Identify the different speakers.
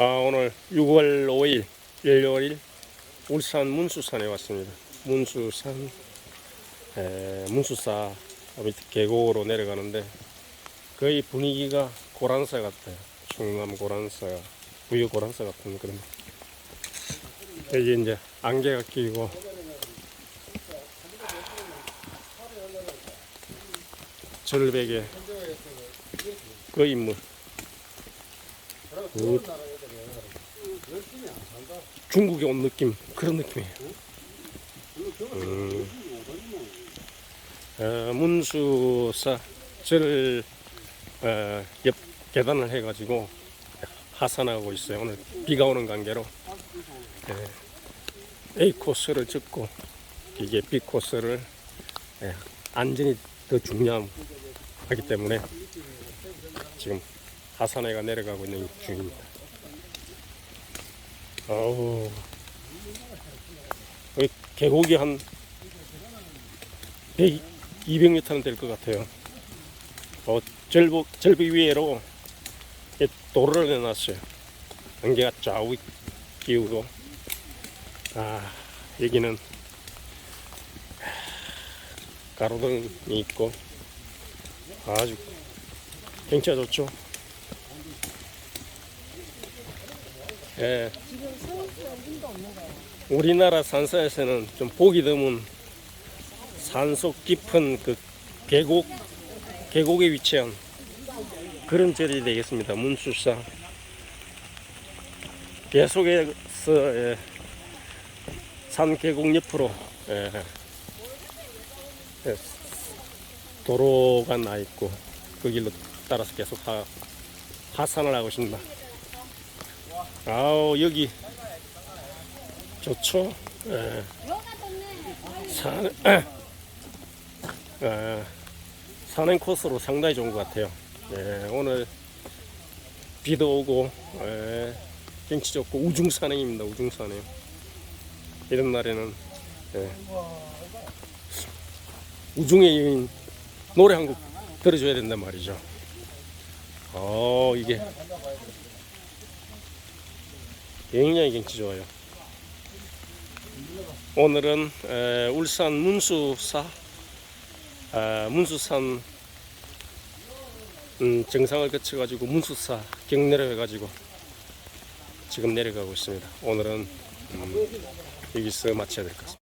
Speaker 1: 아, 오늘 6월 5일, 일요일 울산 문수산에 왔습니다. 문수산, 에, 문수사 계곡으로 내려가는데 거의 분위기가 고란사 같아요. 충남 고란사, 부여 고란사 같은 그런. 여기 이제 안개가 끼고 절벽에 거의 뭐그 중국에 온 느낌 그런 느낌이에요. 음. 어, 문수사 절 어, 옆 계단을 해가지고 하산하고 있어요. 오늘 비가 오는 관계로 예, A 코스를 찍고 이게 B 코스를 예, 안전이 더 중요하기 때문에 지금 하산해가 내려가고 있는 중입니다. 어우, 여기 계곡이 한 100, 200m는 될 것 같아요. 어, 절벽, 절벽 위에로 이 도로를 내놨어요. 안개가 좌우 끼우고, 아, 여기는 가로등이 있고, 아주 경치가 좋죠. 예. 우리나라 산사에서는 좀 보기 드문 산속 깊은 그 계곡 계곡에 위치한 그런 절이 되겠습니다. 문수사 계속해서 예, 산 계곡 옆으로 예, 예, 도로가 나 있고 그 길로 따라서 계속 하, 하산을 하고 있습니다. 아우 여기 좋죠. 예. 산, 아, 산행 코스로 상당히 좋은 것 같아요. 예, 오늘 비도 오고 예, 경치 좋고 우중 산행입니다. 우중 산행. 이런 날에는 예, 우중의 여인 노래 한 곡 들어줘야 된단 말이죠. 어 이게 굉장히 경치 좋아요. 오늘은 에, 울산 문수사 아, 문수산 음, 정상을 거쳐가지고 문수사 경내로 해가지고 지금 내려가고 있습니다. 오늘은 음, 여기서 마쳐야 될 것 같습니다.